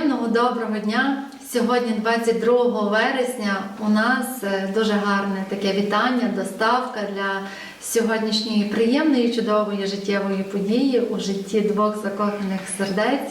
приємного доброго дня. Сьогодні, 22 вересня, у нас е, дуже гарне таке вітання, доставка для сьогоднішньої приємної, чудової життєвої події у житті двох закоханих сердець.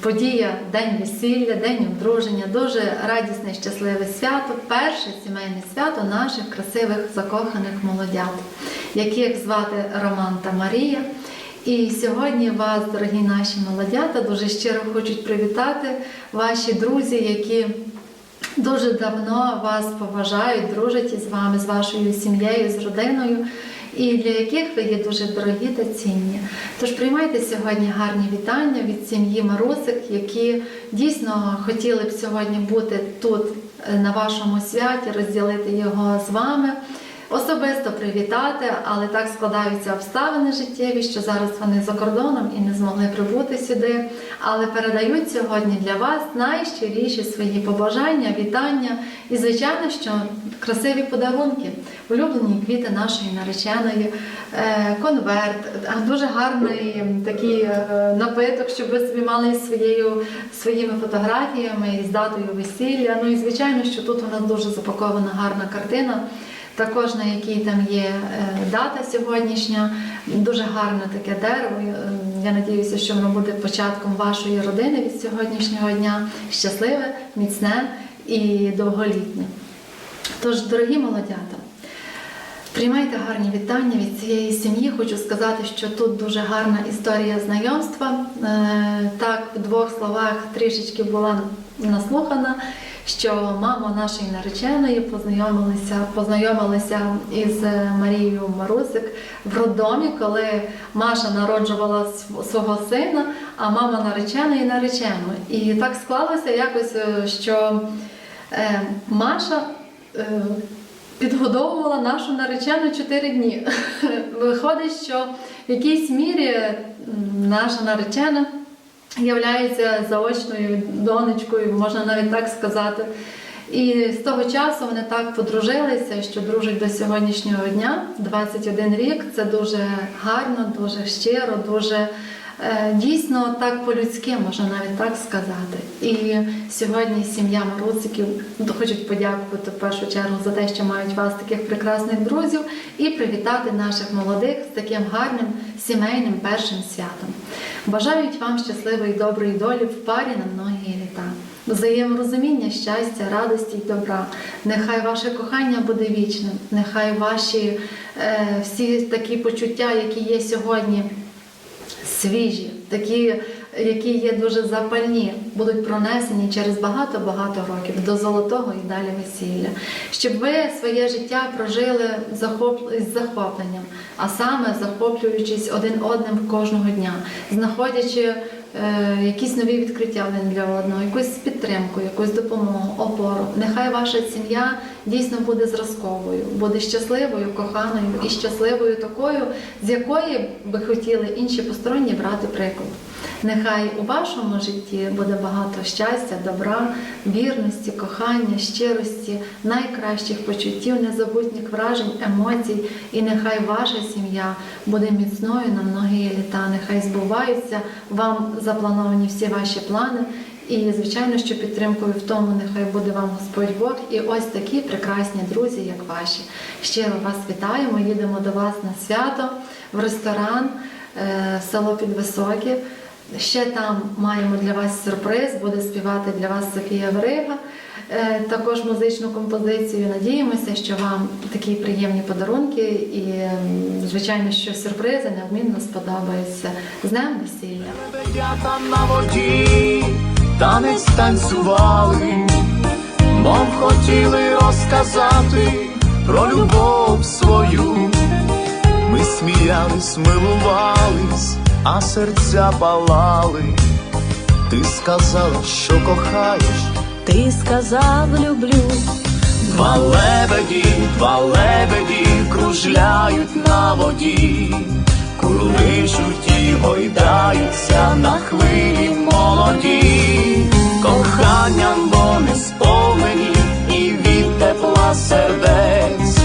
Подія День весілля, День одруження, дуже радісне, щасливе свято, перше сімейне свято наших красивих закоханих молодят, яких звати Роман та Марія. І сьогодні вас, дорогі наші молодята, дуже щиро хочуть привітати ваші друзі, які дуже давно вас поважають, дружать із вами, з вашою сім'єю, з родиною, і для яких ви є дуже дорогі та цінні. Тож приймайте сьогодні гарні вітання від сім'ї Марусик, які дійсно хотіли б сьогодні бути тут е, на вашому святі, розділити його з вами. Особисто привітати, але так складаються обставини життєві, що зараз вони за кордоном і не змогли прибути сюди. Але передають сьогодні для вас найщиріші свої побажання, вітання і, звичайно, що красиві подарунки, улюблені квіти нашої нареченої, е, конверт, дуже гарний такий е, напиток, щоб ви собі мали своєю своїми фотографіями і з датою весілля. Ну і звичайно, що тут у нас дуже запакована гарна картина також на якій там є е, дата сьогоднішня, дуже гарне таке дерево. Е, Я надіюся, що воно буде початком вашої родини від сьогоднішнього дня. Щасливе, міцне і довголітнє. Тож, дорогі молодята, Приймайте гарні вітання від цієї сім'ї. Хочу сказати, що тут дуже гарна історія знайомства. Е, Так, в двох словах трішечки була наслухана, що мама нашої нареченої познайомилася, познайомилася із Марією Марусик в роддомі, коли Маша народжувала свого сина, а мама нареченої наречену. І так склалося якось, е, що е, Маша. е, підгодовувала нашу наречену 4 дні. Виходить, що в якійсь мірі наша наречена являється заочною донечкою, можна навіть так сказати. І з того часу вони так подружилися, що дружать до сьогоднішнього дня, 21 рік. Це дуже гарно, дуже щиро, дуже дійсно так по-людськи, можна навіть так сказати. І сьогодні сім'я Маруциків хочуть подякувати в першу чергу за те, що мають вас таких прекрасних друзів, і привітати наших молодих з таким гарним сімейним першим святом. Бажають вам щасливої доброї долі в парі на многі літа. Взаєморозуміння, щастя, радості й добра. Нехай ваше кохання буде вічним, нехай ваші е, всі такі почуття, які є сьогодні, свіжі, такі, які є дуже запальні, будуть пронесені через багато-багато років до золотого і далі весілля, щоб ви своє життя прожили з захопленням, а саме захоплюючись один одним кожного дня, знаходячи. Е, Якісь нові відкриття один для одного, якусь підтримку, якусь допомогу, опору. Нехай ваша сім'я дійсно буде зразковою, буде щасливою, коханою і щасливою такою, з якої би хотіли інші посторонні брати приклад. Нехай у вашому житті буде багато щастя, добра, вірності, кохання, щирості, найкращих почуттів, незабутніх вражень, емоцій, і нехай ваша сім'я буде міцною на многі літа. Нехай збуваються вам заплановані всі ваші плани. І, звичайно, що підтримкою в тому нехай буде вам Господь Бог і ось такі прекрасні друзі, як ваші. Щиро вас вітаємо, їдемо до вас на свято в ресторан, е, село Підвисоке. Ще там маємо для вас сюрприз, буде співати для вас Софія Верига, е, також музичну композицію. Надіємося, що вам такі приємні подарунки і, звичайно, що сюрпризи неодмінно сподобаються. З днем весілля! Лебедята на воді, танець танцювали, мов хотіли розказати про любов свою. Ми сміялись, милувались, а серця палали. Ти сказала, що кохаєш, Ти сказав люблю, два лебеді, два лебеді кружляють на воді, курличуть і гойдаються на хвилі молоді, коханням вони сповнені і від тепла сердець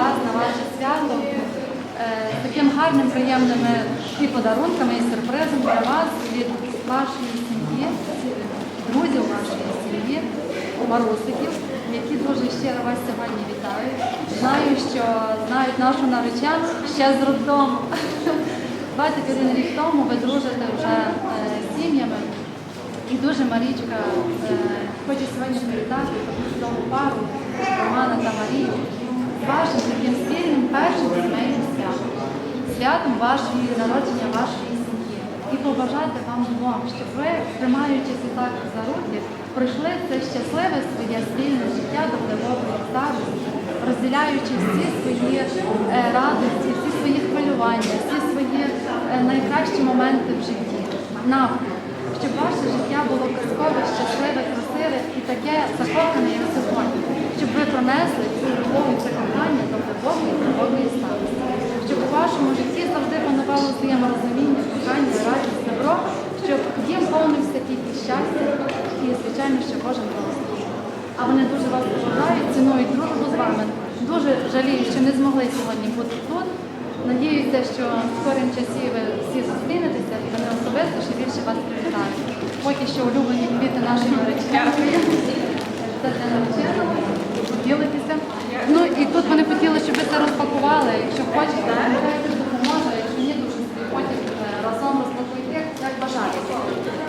вас на ваше свято е, з таким гарним, приємними і подарунками, і сюрпризом для вас від вашої сім'ї, друзів вашої сім'ї, Марусиків, які дуже щиро вас сьогодні вітають. Знаю, що знають нашу наречену ще з роддому. 21 рік тому ви дружите вже е, з сім'ями. І дуже Марічка е, хоче сьогодні привітати таку пару Романа та Марію вашим таким спільним першим сімейним святом, святом вашої народження вашої сім'ї. І побажати вам двом, щоб ви, тримаючись так за руки, пройшли це щасливе своє спільне життя до глибокої старості, розділяючи всі свої е, радості, всі свої хвилювання, всі свої е, найкращі моменти в житті. Навпіл щоб ваше життя було казкове, щасливе, красиве і таке закохане, як сьогодні, щоб ви пронесли цю любов і це кохання до глибокої глибокої старості, щоб у вашому житті завжди панувало взаєморозуміння, кохання, радість, добро, щоб дім повнився тільки щастя і, звичайно, що кожен благословив. А вони дуже вас поважають, цінують дружбу з вами. Дуже жалію, що не змогли сьогодні бути тут. Надіюся, що в скорім часі ви всі зустрінетеся і вони особисто ще більше вас привітають. Поки що улюблені квіти нашої нареченої. Це для нареченого. Поділитися. Ну і тут вони хотіли, щоб ви це розпакували. Якщо хочете, допоможе. Якщо ні, то потім разом розпакуйте, як бажаєте.